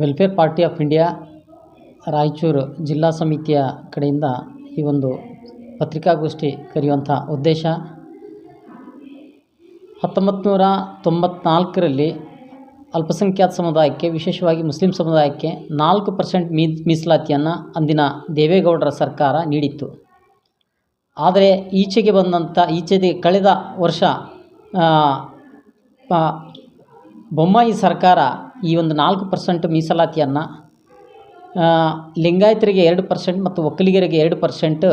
Welfare Party of India Raichur ಜಿಲ್ಲಾ ಸಮಿತಿಯ ಕಡೆಯಿಂದ ಈ ಒಂದು ಪತ್ರಿಕಾಗೋಷ್ಠಿ ಕರೆಯುವಂಥ ಉದ್ದೇಶ. ಹತ್ತೊಂಬತ್ತು ನೂರ ತೊಂಬತ್ನಾಲ್ಕರಲ್ಲಿ ಅಲ್ಪಸಂಖ್ಯಾತ ಸಮುದಾಯಕ್ಕೆ, ವಿಶೇಷವಾಗಿ ಮುಸ್ಲಿಂ ಸಮುದಾಯಕ್ಕೆ ನಾಲ್ಕು ಪರ್ಸೆಂಟ್ ಮೀ, ಮೀಸಲಾತಿಯನ್ನು ಅಂದಿನ ದೇವೇಗೌಡರ ಸರ್ಕಾರ ನೀಡಿತ್ತು. ಆದರೆ ಈಚೆಗೆ ಬಂದಂಥ, ಈಚೆಗೆ ಕಳೆದ ವರ್ಷ ಬೊಮ್ಮಾಯಿ ಸರ್ಕಾರ ಈ ಒಂದು ನಾಲ್ಕು ಪರ್ಸೆಂಟ್ ಮೀಸಲಾತಿಯನ್ನು ಲಿಂಗಾಯತರಿಗೆ ಎರಡು ಪರ್ಸೆಂಟ್ ಮತ್ತು ಒಕ್ಕಲಿಗರಿಗೆ ಎರಡು ಪರ್ಸೆಂಟ್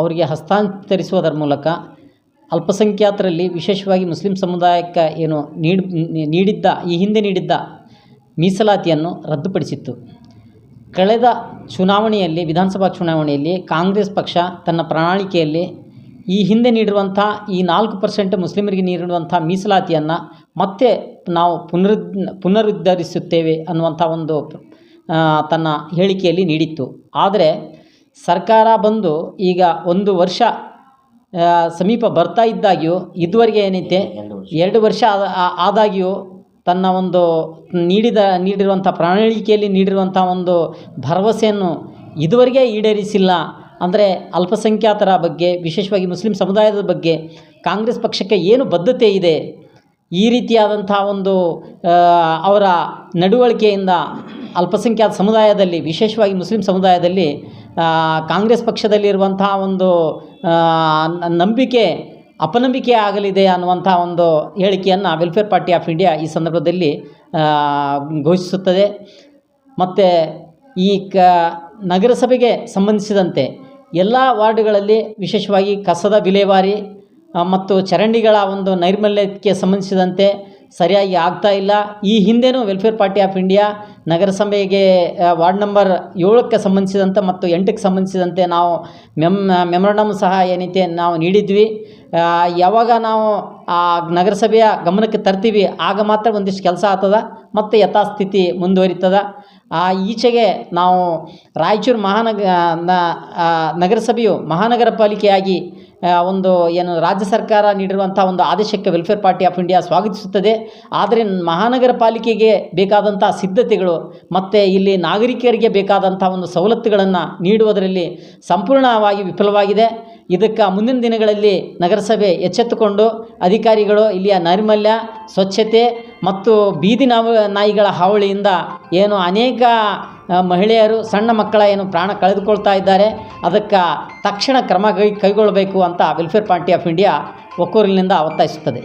ಅವರಿಗೆ ಹಸ್ತಾಂತರಿಸುವುದರ ಮೂಲಕ ಅಲ್ಪಸಂಖ್ಯಾತರಲ್ಲಿ ವಿಶೇಷವಾಗಿ ಮುಸ್ಲಿಂ ಸಮುದಾಯಕ್ಕೆ ಏನು ನೀಡಿ, ನೀಡಿದ್ದ, ಈ ಹಿಂದೆ ನೀಡಿದ್ದ ಮೀಸಲಾತಿಯನ್ನು ರದ್ದುಪಡಿಸಿತ್ತು. ಕಳೆದ ಚುನಾವಣೆಯಲ್ಲಿ, ವಿಧಾನಸಭಾ ಚುನಾವಣೆಯಲ್ಲಿ ಕಾಂಗ್ರೆಸ್ ಪಕ್ಷ ತನ್ನ ಪ್ರಣಾಳಿಕೆಯಲ್ಲಿ ಈ ಹಿಂದೆ ನೀಡಿರುವಂಥ ಈ ನಾಲ್ಕು ಪರ್ಸೆಂಟ್ ಮುಸ್ಲಿಮರಿಗೆ ನೀಡಿರುವಂಥ ಮೀಸಲಾತಿಯನ್ನು ಮತ್ತೆ ನಾವು ಪುನರ್ ಪುನರುದ್ಧರಿಸುತ್ತೇವೆ ಅನ್ನುವಂಥ ಒಂದು ತನ್ನ ಹೇಳಿಕೆಯಲ್ಲಿ ನೀಡಿತ್ತು. ಆದರೆ ಸರ್ಕಾರ ಬಂದು ಈಗ ಒಂದು ವರ್ಷ ಸಮೀಪ ಬರ್ತಾ ಇದ್ದಾಗ್ಯೂ ಇದುವರೆಗೆ ಏನೈತೆ ಎರಡು ವರ್ಷ. ಆದಾಗ್ಯೂ ತನ್ನ ಒಂದು ನೀಡಿದ ನೀಡಿರುವಂಥ ಪ್ರಣಾಳಿಕೆಯಲ್ಲಿ ನೀಡಿರುವಂಥ ಒಂದು ಭರವಸೆಯನ್ನು ಇದುವರೆಗೆ ಈಡೇರಿಸಿಲ್ಲ. ಅಂದರೆ ಅಲ್ಪಸಂಖ್ಯಾತರ ಬಗ್ಗೆ, ವಿಶೇಷವಾಗಿ ಮುಸ್ಲಿಂ ಸಮುದಾಯದ ಬಗ್ಗೆ ಕಾಂಗ್ರೆಸ್ ಪಕ್ಷಕ್ಕೆ ಏನು ಬದ್ಧತೆ ಇದೆ? ಈ ರೀತಿಯಾದಂಥ ಒಂದು ಅವರ ನಡವಳಿಕೆಯಿಂದ ಅಲ್ಪಸಂಖ್ಯಾತ ಸಮುದಾಯದಲ್ಲಿ, ವಿಶೇಷವಾಗಿ ಮುಸ್ಲಿಂ ಸಮುದಾಯದಲ್ಲಿ ಕಾಂಗ್ರೆಸ್ ಪಕ್ಷದಲ್ಲಿರುವಂಥ ಒಂದು ನಂಬಿಕೆ ಅಪನಂಬಿಕೆ ಆಗಲಿದೆ ಅನ್ನುವಂಥ ಒಂದು ಹೇಳಿಕೆಯನ್ನು ವೆಲ್ಫೇರ್ ಪಾರ್ಟಿ ಆಫ್ ಇಂಡಿಯಾ ಈ ಸಂದರ್ಭದಲ್ಲಿ ಘೋಷಿಸುತ್ತದೆ. ಮತ್ತು ಈ ಕ, ನಗರಸಭೆಗೆ ಸಂಬಂಧಿಸಿದಂತೆ ಎಲ್ಲ ವಾರ್ಡ್ಗಳಲ್ಲಿ ವಿಶೇಷವಾಗಿ ಕಸದ ವಿಲೇವಾರಿ ಮತ್ತು ಚರಂಡಿಗಳ ಒಂದು ನೈರ್ಮಲ್ಯಕ್ಕೆ ಸಂಬಂಧಿಸಿದಂತೆ ಸರಿಯಾಗಿ ಆಗ್ತಾ ಇಲ್ಲ. ಈ ಹಿಂದೆಯೂ ವೆಲ್ಫೇರ್ ಪಾರ್ಟಿ ಆಫ್ ಇಂಡಿಯಾ ನಗರಸಭೆಗೆ ವಾರ್ಡ್ ನಂಬರ್ ಏಳಕ್ಕೆ ಸಂಬಂಧಿಸಿದಂತೆ ಮತ್ತು ಎಂಟಕ್ಕೆ ಸಂಬಂಧಿಸಿದಂತೆ ನಾವು ಮೆಮ್ ಮೆಮೊರಂಡಮ್ ಸಹ ಏನೈತೆ ನಾವು ನೀಡಿದ್ವಿ. ಯಾವಾಗ ನಾವು ಆ ನಗರಸಭೆಯ ಗಮನಕ್ಕೆ ತರ್ತೀವಿ, ಆಗ ಮಾತ್ರ ಒಂದಿಷ್ಟು ಕೆಲಸ ಆಗ್ತದೆ, ಮತ್ತು ಯಥಾಸ್ಥಿತಿ ಮುಂದುವರಿತದ. ಆ, ಈಚೆಗೆ ನಾವು ರಾಯಚೂರು ಮಹಾನಗ ನಗರಸಭೆಯು ಮಹಾನಗರ ಪಾಲಿಕೆಯಾಗಿ ಒಂದು ಏನು ರಾಜ್ಯ ಸರ್ಕಾರ ನೀಡಿರುವಂಥ ಒಂದು ಆದೇಶಕ್ಕೆ ವೆಲ್ಫೇರ್ ಪಾರ್ಟಿ ಆಫ್ ಇಂಡಿಯಾ ಸ್ವಾಗತಿಸುತ್ತದೆ. ಆದರೆ ಮಹಾನಗರ ಪಾಲಿಕೆಗೆ ಬೇಕಾದಂಥ ಸಿದ್ಧತೆಗಳು, ಮತ್ತು ಇಲ್ಲಿ ನಾಗರಿಕರಿಗೆ ಬೇಕಾದಂಥ ಒಂದು ಸವಲತ್ತುಗಳನ್ನು ನೀಡುವುದರಲ್ಲಿ ಸಂಪೂರ್ಣವಾಗಿ ವಿಫಲವಾಗಿದೆ. ಇದಕ್ಕೆ ಮುಂದಿನ ದಿನಗಳಲ್ಲಿ ನಗರಸಭೆ ಎಚ್ಚೆತ್ತುಕೊಂಡು ಅಧಿಕಾರಿಗಳು ಇಲ್ಲಿಯ ನೈರ್ಮಲ್ಯ, ಸ್ವಚ್ಛತೆ ಮತ್ತು ಬೀದಿ ನಾಯಿಗಳ ಹಾವಳಿಯಿಂದ ಏನು ಅನೇಕ ಮಹಿಳೆಯರು, ಸಣ್ಣ ಮಕ್ಕಳ ಏನು ಪ್ರಾಣ ಕಳೆದುಕೊಳ್ತಾ ಇದ್ದಾರೆ. ಅದಕ್ಕೆ ತಕ್ಷಣ ಕ್ರಮ ಕೈಗೊಳ್ಳಬೇಕು ಅಂತ ವೆಲ್ಫೇರ್ ಪಾರ್ಟಿ ಆಫ್ ಇಂಡಿಯಾ ಒಕ್ಕೂರಿನಿಂದ ಒತ್ತಾಯಿಸುತ್ತದೆ.